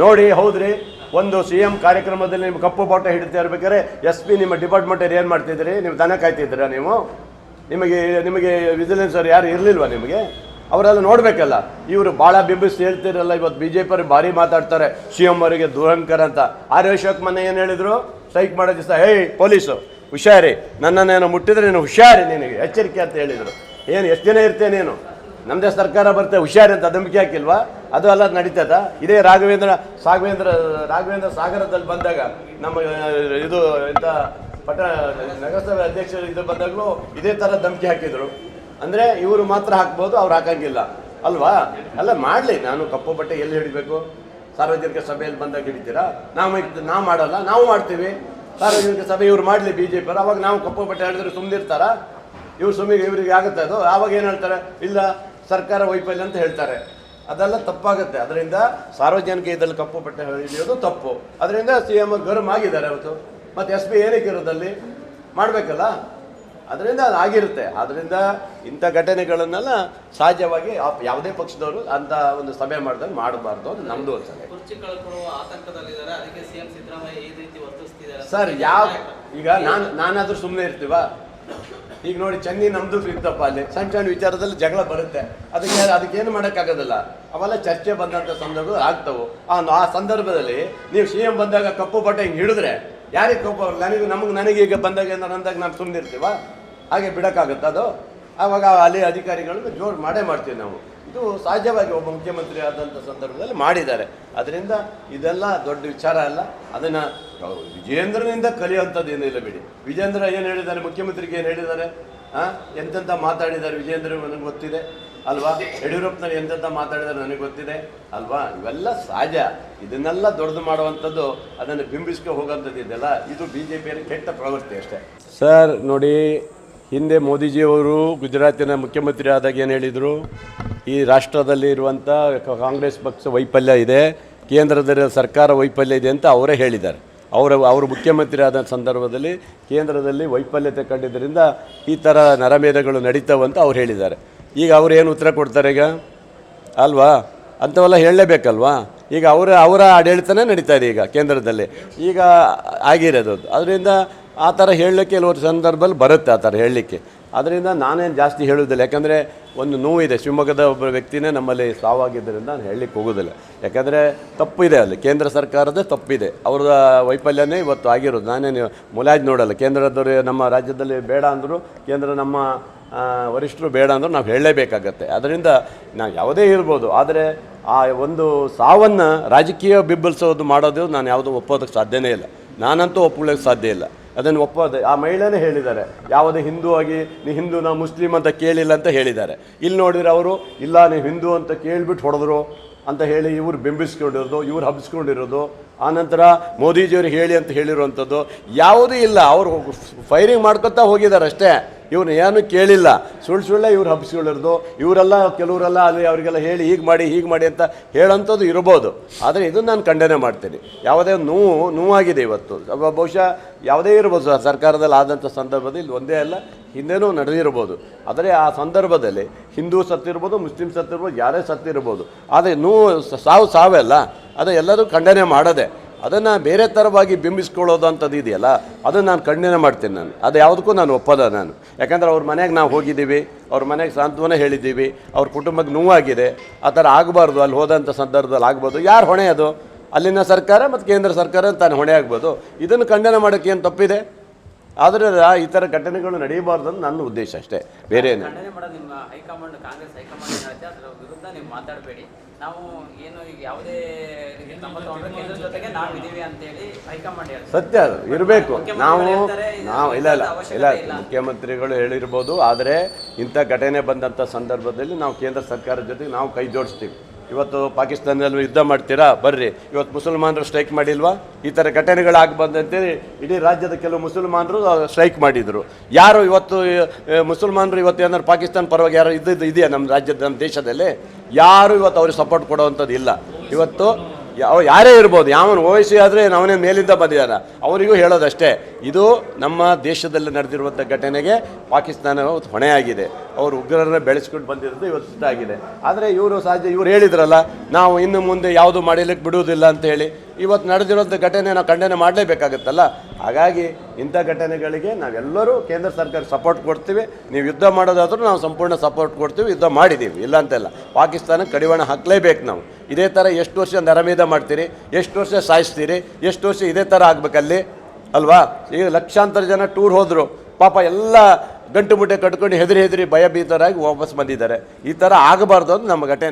ನೋಡಿ, ಹೌದ್ರಿ, ಒಂದು ಸಿ ಎಂ ಕಾರ್ಯಕ್ರಮದಲ್ಲಿ ನಿಮ್ಮ ಕಪ್ಪು ಬಾಟ ಹಿಡಿತಾ ಇರ್ಬೇಕಾದ್ರೆ ಎಸ್ ಪಿ ನಿಮ್ಮ ಡಿಪಾರ್ಟ್ಮೆಂಟಲ್ಲಿ ಏನು ಮಾಡ್ತಿದ್ರಿ ನೀವು ದನ ಕಾಯ್ತಿದ್ದೀರಾ ನೀವು? ನಿಮಗೆ ನಿಮಗೆ ವಿಜಿಲೆನ್ಸ್ ಅವ್ರು ಯಾರು ಇರಲಿಲ್ವಾ ನಿಮಗೆ? ಅವರೆಲ್ಲ ನೋಡಬೇಕಲ್ಲ, ಇವರು ಭಾಳ ಬಿಂಬಿಸಿ ಹೇಳ್ತಿರಲ್ಲ, ಇವತ್ತು ಬಿ ಜೆ ಪಿ ಭಾರಿ ಮಾತಾಡ್ತಾರೆ ಸಿ ಎಂ ಅವರಿಗೆ ದುರಂಕರ ಅಂತ. ಆರ್ ಅಶೋಕ್ ಮೊನ್ನೆ ಏನು ಹೇಳಿದರು? ಸ್ಟ್ರೈಕ್ ಮಾಡೋ ದಿವಸ, ಹೇಯ್, ಪೊಲೀಸು, ಹುಷಾರಿ, ನನ್ನನ್ನೇನು ಮುಟ್ಟಿದ್ರೆ ನೀನು ಹುಷಾರಿ ನಿನಗೆ, ಎಚ್ಚರಿಕೆ ಅಂತ ಹೇಳಿದರು. ಏನು, ಎಷ್ಟು ದಿನ ಇರ್ತೇನೆ ನೀನು? ನಮ್ಮದೇ ಸರ್ಕಾರ ಬರ್ತೇವೆ ಹುಷಾರಿ ಅಂತ ನಂಬಿಕೆ ಹಾಕಿಲ್ವಾ? ಅದು ಅಲ್ಲ ನಡೀತದ. ಇದೇ ರಾಘವೇಂದ್ರ, ಸಾಘವೇಂದ್ರ, ರಾಘವೇಂದ್ರ ಸಾಗರದಲ್ಲಿ ಬಂದಾಗ ನಮ್ಮ ಇದು ಇಂಥ ಪಟ, ನಗರಸಭೆ ಅಧ್ಯಕ್ಷರು ಇದು ಬಂದಾಗಲೂ ಇದೇ ಥರ ಧಮಕಿ ಹಾಕಿದರು. ಅಂದರೆ ಇವರು ಮಾತ್ರ ಹಾಕ್ಬೋದು, ಅವ್ರು ಹಾಕಂಗಿಲ್ಲ. ಅಲ್ವಾ? ಅಲ್ಲ, ಮಾಡಲಿ. ನಾನು ಕಪ್ಪು ಬಟ್ಟೆ ಎಲ್ಲಿ ಹಿಡಿಬೇಕು? ಸಾರ್ವಜನಿಕ ಸಭೆಯಲ್ಲಿ ಬಂದಾಗ ಹಿಡಿತೀರಾ? ನಾವು ನಾವು ಮಾಡಲ್ಲ, ನಾವು ಮಾಡ್ತೀವಿ. ಸಾರ್ವಜನಿಕ ಸಭೆ ಇವ್ರು ಮಾಡಲಿ ಬಿ ಜೆ ಪಿ ಅವಾಗ ನಾವು ಕಪ್ಪು ಬಟ್ಟೆ ಹೇಳಿದ್ರೆ ಸುಮ್ಮನಿರ್ತಾರ ಇವ್ರು ಸುಮ್ಮನೆ ಇವರಿಗೆ ಆಗುತ್ತೆ ಅದು? ಆವಾಗ ಏನು ಹೇಳ್ತಾರೆ? ಇಲ್ಲ, ಸರ್ಕಾರ ವೈಫಲ್ಯ ಅಂತ ಹೇಳ್ತಾರೆ. ಅದೆಲ್ಲ ತಪ್ಪಾಗುತ್ತೆ. ಅದರಿಂದ ಸಾರ್ವಜನಿಕ ಇದರಲ್ಲಿ ಕಪ್ಪು ಬಟ್ಟೆ ಹಿಡಿಯೋದು ತಪ್ಪು. ಅದರಿಂದ ಸಿ ಎಂ ಗರ್ಮ್ ಆಗಿದ್ದಾರೆ ಅವತ್ತು. ಮತ್ತು ಎಸ್ ಪಿ ಏನಕ್ಕೆ ಇರೋದಲ್ಲಿ ಮಾಡಬೇಕಲ್ಲ? ಅದರಿಂದ ಅದು ಆಗಿರುತ್ತೆ. ಅದರಿಂದ ಇಂಥ ಘಟನೆಗಳನ್ನೆಲ್ಲ ಸಹಜವಾಗಿ ಯಾವುದೇ ಪಕ್ಷದವರು ಅಂತ ಒಂದು ಸಭೆ ಮಾಡಿದಾಗ ಮಾಡಬಾರ್ದು ಅದು ನಮ್ಮದು ಒಂದು ವರ್ತಿಸ್ತಿದ್ದಾರೆ ಸರ್ ಯಾವ ಈಗ ನಾನು ನಾನಾದರೂ ಸುಮ್ಮನೆ ಇರ್ತೀವ? ಈಗ ನೋಡಿ ಚೆನ್ನಿ ನಮ್ದು ಇತ್ತಪ್ಪ ಅಲ್ಲಿ. ಸಣ್ಣ ಸಣ್ಣ ವಿಚಾರದಲ್ಲಿ ಜಗಳ ಬರುತ್ತೆ. ಅದಕ್ಕೆ ಅದಕ್ಕೇನು ಮಾಡೋಕ್ಕಾಗೋದಿಲ್ಲ. ಅವೆಲ್ಲ ಚರ್ಚೆ ಬಂದಂಥ ಸಂದರ್ಭ ಆಗ್ತವು. ಆ ಆ ಸಂದರ್ಭದಲ್ಲಿ ನೀವು ಸಿ ಎಂ ಬಂದಾಗ ಕಪ್ಪು ಬಟ್ಟೆ ಹಿಂಗೆ ಹಿಡಿದ್ರೆ, ಯಾರಿಗೆ ಕಪ್ಪು ನನಗೆ ನಮಗೆ ನನಗೆ ಈಗ ಬಂದಾಗ ಅಂದಾಗ ನಾವು ಸುಮ್ಮನೆ ಇರ್ತೀವ ಹಾಗೆ ಬಿಡೋಕ್ಕಾಗುತ್ತೆ ಅದು? ಆವಾಗ ಅಲ್ಲಿ ಅಧಿಕಾರಿಗಳನ್ನು ಜೋರು ಮಾಡೇ ಮಾಡ್ತೀವಿ ನಾವು. ಇದು ಸಹಜವಾಗಿ ಒಬ್ಬ ಮುಖ್ಯಮಂತ್ರಿ ಆದಂಥ ಸಂದರ್ಭದಲ್ಲಿ ಮಾಡಿದ್ದಾರೆ. ಅದರಿಂದ ಇದೆಲ್ಲ ದೊಡ್ಡ ವಿಚಾರ ಅಲ್ಲ. ಅದನ್ನು ವಿಜೇಂದ್ರನಿಂದ ಕಲಿಯುವಂಥದ್ದು ಏನಿಲ್ಲ ಬಿಡಿ. ವಿಜೇಂದ್ರ ಏನು ಹೇಳಿದ್ದಾರೆ? ಮುಖ್ಯಮಂತ್ರಿಗೆ ಏನು ಹೇಳಿದ್ದಾರೆ? ಹಾಂ ಎಂತೆಂಥ ಮಾತಾಡಿದ್ದಾರೆ ವಿಜೇಂದ್ರ ನನಗೆ ಗೊತ್ತಿದೆ, ಅಲ್ವಾ? ಯಡಿಯೂರಪ್ಪನವ್ರು ಎಂತೆಂಥ ಮಾತಾಡಿದ್ದಾರೆ ನನಗೆ ಗೊತ್ತಿದೆ, ಅಲ್ವಾ? ಇವೆಲ್ಲ ಸಹಜ. ಇದನ್ನೆಲ್ಲ ದೊಡ್ಡದು ಮಾಡುವಂಥದ್ದು ಅದನ್ನು ಬಿಂಬಿಸ್ಕೊ ಹೋಗೋಂಥದ್ದು ಇದೆಲ್ಲ. ಇದು ಬಿ ಜೆ ಪಿಯಲ್ಲಿ ಕೆಟ್ಟ ಪ್ರವೃತ್ತಿ ಅಷ್ಟೇ. ಸರ್, ನೋಡಿ ಹಿಂದೆ ಮೋದಿಜಿಯವರು ಗುಜರಾತಿನ ಮುಖ್ಯಮಂತ್ರಿ ಆದಾಗ ಏನು ಹೇಳಿದರು? ಈ ರಾಷ್ಟ್ರದಲ್ಲಿ ಇರುವಂಥ ಕಾಂಗ್ರೆಸ್ ಪಕ್ಷ ವೈಫಲ್ಯ ಇದೆ, ಕೇಂದ್ರದಲ್ಲಿ ಸರ್ಕಾರ ವೈಫಲ್ಯ ಇದೆ ಅಂತ ಅವರೇ ಹೇಳಿದ್ದಾರೆ. ಅವರ, ಅವರು ಮುಖ್ಯಮಂತ್ರಿ ಆದ ಸಂದರ್ಭದಲ್ಲಿ ಕೇಂದ್ರದಲ್ಲಿ ವೈಫಲ್ಯತೆ ಕಂಡಿದ್ದರಿಂದ ಈ ಥರ ನರಮೇಧಗಳು ನಡೀತಾವಂತ ಅವ್ರು ಹೇಳಿದ್ದಾರೆ. ಈಗ ಅವ್ರು ಏನು ಉತ್ತರ ಕೊಡ್ತಾರೆ ಈಗ? ಅಲ್ವಾ? ಅಂಥವೆಲ್ಲ ಹೇಳಲೇಬೇಕಲ್ವಾ? ಈಗ ಅವರ ಅವರ ಆಡಳಿತನೇ ನಡೀತಾ ಇದೆ ಈಗ ಕೇಂದ್ರದಲ್ಲಿ. ಈಗ ಆಗಿರೋದು. ಅದರಿಂದ ಆ ಥರ ಹೇಳಲಿಕ್ಕೆ ಕೆಲವರು ಸಂದರ್ಭದಲ್ಲಿ ಬರುತ್ತೆ ಆ ಥರ ಹೇಳಲಿಕ್ಕೆ. ಅದರಿಂದ ನಾನೇನು ಜಾಸ್ತಿ ಹೇಳೋದಿಲ್ಲ ಯಾಕಂದರೆ ಒಂದು ನೋವಿದೆ. ಶಿವಮೊಗ್ಗದ ಒಬ್ಬ ವ್ಯಕ್ತಿನೇ ನಮ್ಮಲ್ಲಿ ಸಾವಾಗಿದ್ದರಿಂದ ನಾನು ಹೇಳಲಿಕ್ಕೆ ಹೋಗೋದಿಲ್ಲ ಯಾಕಂದರೆ ತಪ್ಪಿದೆ ಅಲ್ಲಿ. ಕೇಂದ್ರ ಸರ್ಕಾರದ ತಪ್ಪಿದೆ. ಅವ್ರ ವೈಫಲ್ಯನೇ ಇವತ್ತು ಆಗಿರೋದು. ನಾನೇನು ಮುಲಾಜ್ ನೋಡಲ್ಲ. ಕೇಂದ್ರದವರು ನಮ್ಮ ರಾಜ್ಯದಲ್ಲಿ ಬೇಡ ಅಂದರು, ಕೇಂದ್ರ ನಮ್ಮ ವರಿಷ್ಠರು ಬೇಡ ಅಂದರೂ ನಾವು ಹೇಳಲೇಬೇಕಾಗತ್ತೆ. ಅದರಿಂದ ನಾವು ಯಾವುದೇ ಇರ್ಬೋದು. ಆದರೆ ಆ ಒಂದು ಸಾವನ್ನು ರಾಜಕೀಯ ಬಿಬ್ಬಲಿಸೋದು ಮಾಡೋದು ನಾನು ಯಾವುದೂ ಒಪ್ಪೋದಕ್ಕೆ ಸಾಧ್ಯನೇ ಇಲ್ಲ. ನಾನಂತೂ ಒಪ್ಪಿಕೊಳ್ಳೋಕ್ಕೆ ಸಾಧ್ಯ ಇಲ್ಲ. ಅದನ್ನು ಒಪ್ಪದೆ, ಆ ಮಹಿಳೆನೇ ಹೇಳಿದ್ದಾರೆ, ಯಾವುದೇ ಹಿಂದೂ ಆಗಿ, ನೀ ಹಿಂದೂ ನಾ ಮುಸ್ಲಿಂ ಅಂತ ಕೇಳಿಲ್ಲ ಅಂತ ಹೇಳಿದ್ದಾರೆ. ಇಲ್ಲಿ ನೋಡಿದ್ರೆ ಅವರು, ಇಲ್ಲ ನೀವು ಹಿಂದೂ ಅಂತ ಕೇಳಿಬಿಟ್ಟು ಹೊಡೆದ್ರು ಅಂತ ಹೇಳಿ ಇವರು ಬಿಂಬಿಸ್ಕೊಂಡಿರೋದು, ಇವ್ರು ಹಬ್ಬಿಸ್ಕೊಂಡಿರೋದು ಆನಂತರ ಮೋದಿಜಿಯವ್ರಿಗೆ ಹೇಳಿ ಅಂತ ಹೇಳಿರುವಂಥದ್ದು, ಯಾವುದೂ ಇಲ್ಲ, ಅವರು ಫೈರಿಂಗ್ ಮಾಡ್ಕೊತಾ ಹೋಗಿದ್ದಾರೆ ಅಷ್ಟೇ. ಇವ್ರನ್ನ ಏನು ಕೇಳಿಲ್ಲ. ಸುಳ್ಳು ಸುಳ್ಳೆ ಇವ್ರು ಹಬ್ಸ್ಕೊಂಡಿರೋದು ಇವರೆಲ್ಲ ಕೆಲವರೆಲ್ಲ ಅಲ್ಲಿ ಅವರಿಗೆಲ್ಲ ಹೇಳಿ ಹೀಗೆ ಮಾಡಿ ಹೀಗೆ ಮಾಡಿ ಅಂತ ಹೇಳೋಂಥದ್ದು ಇರ್ಬೋದು. ಆದರೆ ಇದನ್ನು ನಾನು ಖಂಡನೆ ಮಾಡ್ತೀನಿ. ಯಾವುದೇ ನೋವು, ನೋವಾಗಿದೆ ಇವತ್ತು. ಬಹುಶಃ ಯಾವುದೇ ಇರ್ಬೋದು, ಸರ್, ಸರ್ಕಾರದಲ್ಲಿ ಆದಂಥ ಸಂದರ್ಭದಲ್ಲಿ ಇಲ್ಲಿ ಒಂದೇ ಅಲ್ಲ, ಹಿಂದೆನೂ ನಡೆದಿರ್ಬೋದು. ಆದರೆ ಆ ಸಂದರ್ಭದಲ್ಲಿ ಹಿಂದೂ ಸತ್ತಿರ್ಬೋದು ಮುಸ್ಲಿಂ ಸತ್ತಿರ್ಬೋದು ಯಾರೇ ಸತ್ತಿರ್ಬೋದು ಆದರೆ ನೋವು ಸಾವು, ಸಾವೇ ಅಲ್ಲ. ಅದು ಎಲ್ಲರೂ ಖಂಡನೆ ಮಾಡೋದೆ. ಅದನ್ನು ಬೇರೆ ಥರವಾಗಿ ಬಿಂಬಿಸ್ಕೊಳ್ಳೋದು ಅಂಥದ್ದು ಇದೆಯಲ್ಲ, ಅದನ್ನು ನಾನು ಖಂಡನೆ ಮಾಡ್ತೀನಿ ನಾನು. ಅದು ಯಾವುದಕ್ಕೂ ನಾನು ಒಪ್ಪದ ನಾನು. ಯಾಕಂದರೆ ಅವ್ರ ಮನೆಗೆ ನಾವು ಹೋಗಿದ್ದೀವಿ, ಅವ್ರ ಮನೆಗೆ ಸಾಂತ್ವನ ಹೇಳಿದ್ದೀವಿ, ಅವ್ರ ಕುಟುಂಬಕ್ಕೆ ನೋವಾಗಿದೆ, ಆ ಥರ ಆಗಬಾರ್ದು, ಅಲ್ಲಿ ಹೋದಂಥ ಸಂದರ್ಭದಲ್ಲಿ ಆಗ್ಬೋದು. ಯಾರು ಹೊಣೆ ಅದು? ಅಲ್ಲಿನ ಸರ್ಕಾರ ಮತ್ತು ಕೇಂದ್ರ ಸರ್ಕಾರ ತಾನು ಹೊಣೆ ಆಗ್ಬೋದು. ಇದನ್ನು ಖಂಡನೆ ಮಾಡೋಕ್ಕೆ ಏನು ತಪ್ಪಿದೆ? ಆದರೆ ಈ ಥರ ಘಟನೆಗಳು ನಡೆಯಬಾರ್ದು ಅಂತ ನನ್ನ ಉದ್ದೇಶ ಅಷ್ಟೇ. ಬೇರೆ ಏನು ಸತ್ಯ ಅದು. ಇರಬೇಕು. ನಾವು ನಾವು ಇಲ್ಲ ಇಲ್ಲ ಇಲ್ಲ. ಇಲ್ಲ. ಮುಖ್ಯಮಂತ್ರಿಗಳು ಹೇಳಿರ್ಬೋದು ಆದರೆ ಇಂಥ ಘಟನೆ ಬಂದಂಥ ಸಂದರ್ಭದಲ್ಲಿ ನಾವು ಕೇಂದ್ರ ಸರ್ಕಾರದ ಜೊತೆಗೆ ನಾವು ಕೈ ಜೋಡಿಸ್ತೀವಿ. ಇವತ್ತು ಪಾಕಿಸ್ತಾನದಲ್ಲಿ ಯುದ್ಧ ಮಾಡ್ತೀರಾ? ಬರ್ರಿ. ಇವತ್ತು ಮುಸಲ್ಮಾನರು ಸ್ಟ್ರೈಕ್ ಮಾಡಿಲ್ವಾ? ಈ ಥರ ಘಟನೆಗಳಾಗಿ ಬಂದಂತೇಳಿ ಇಡೀ ರಾಜ್ಯದ ಕೆಲವು ಮುಸಲ್ಮಾನರು ಸ್ಟ್ರೈಕ್ ಮಾಡಿದರು. ಯಾರು ಇವತ್ತು ಮುಸಲ್ಮಾನರು ಇವತ್ತು ಏನಾದ್ರು ಪಾಕಿಸ್ತಾನ ಪರವಾಗಿ ಯಾರು ಇದ್ದದ್ದು ಇದೆಯಾ ನಮ್ಮ ರಾಜ್ಯದ ನಮ್ಮ ದೇಶದಲ್ಲಿ? ಯಾರು ಇವತ್ತು ಅವ್ರಿಗೆ ಸಪೋರ್ಟ್ ಕೊಡುವಂಥದ್ದು ಇಲ್ಲ. ಇವತ್ತು ಯಾವ ಯಾರೇ ಇರ್ಬೋದು, ಯಾವನು ಓ ಆದರೆ ಅವನೇ ಮೇಲಿಂದ ಬಂದಿದ್ದಾನೆ ಅವರಿಗೂ ಹೇಳೋದಷ್ಟೇ. ಇದು ನಮ್ಮ ದೇಶದಲ್ಲಿ ನಡೆದಿರುವಂಥ ಘಟನೆಗೆ ಪಾಕಿಸ್ತಾನ ಹೊಣೆಯಾಗಿದೆ. ಅವರು ಉಗ್ರರನ್ನ ಬೆಳೆಸ್ಕೊಂಡು ಬಂದಿರೋದು ಇವತ್ತು ಇಷ್ಟ ಆಗಿದೆ. ಆದರೆ ಇವರು ಸಹಜ ಇವ್ರು ಹೇಳಿದ್ರಲ್ಲ, ನಾವು ಇನ್ನು ಮುಂದೆ ಯಾವುದು ಮಾಡಲಿಕ್ಕೆ ಬಿಡುವುದಿಲ್ಲ ಅಂತ ಹೇಳಿ. ಇವತ್ತು ನಡೆದಿರುವಂಥ ಘಟನೆ ನಾವು ಖಂಡನೆ ಮಾಡಲೇಬೇಕಾಗುತ್ತಲ್ಲ? ಹಾಗಾಗಿ ಇಂಥ ಘಟನೆಗಳಿಗೆ ನಾವೆಲ್ಲರೂ ಕೇಂದ್ರ ಸರ್ಕಾರ ಸಪೋರ್ಟ್ ಕೊಡ್ತೀವಿ. ನೀವು ಯುದ್ಧ ಮಾಡೋದಾದರೂ ನಾವು ಸಂಪೂರ್ಣ ಸಪೋರ್ಟ್ ಕೊಡ್ತೀವಿ, ಯುದ್ಧ ಮಾಡಿದ್ದೀವಿ ಇಲ್ಲ ಅಂತೆಲ್ಲ ಪಾಕಿಸ್ತಾನಕ್ಕೆ ಕಡಿವಾಣ ಹಾಕಲೇಬೇಕು ನಾವು. ಇದೇ ಥರ ಎಷ್ಟು ವರ್ಷ ನರಮೇಧ ಮಾಡ್ತೀರಿ, ಎಷ್ಟು ವರ್ಷ ಸಾಯಿಸ್ತೀರಿ, ಎಷ್ಟು ವರ್ಷ ಇದೇ ಥರ ಆಗ್ಬೇಕಲ್ಲಿ? ಅಲ್ವಾ? ಈಗ ಲಕ್ಷಾಂತರ ಜನ ಟೂರ್ ಹೋದರು. ಪಾಪ ಎಲ್ಲ ಗಂಟು ಮುಟ್ಟೆ ಕಟ್ಕೊಂಡು ಹೆದರಿ ಹೆದರಿ ಭಯಭೀತರಾಗಿ ವಾಪಸ್ ಬಂದಿದ್ದಾರೆ. ಈ ಥರ ಆಗಬಾರ್ದು ಅಂತ ನಮ್ಮ ಘಟನೆ.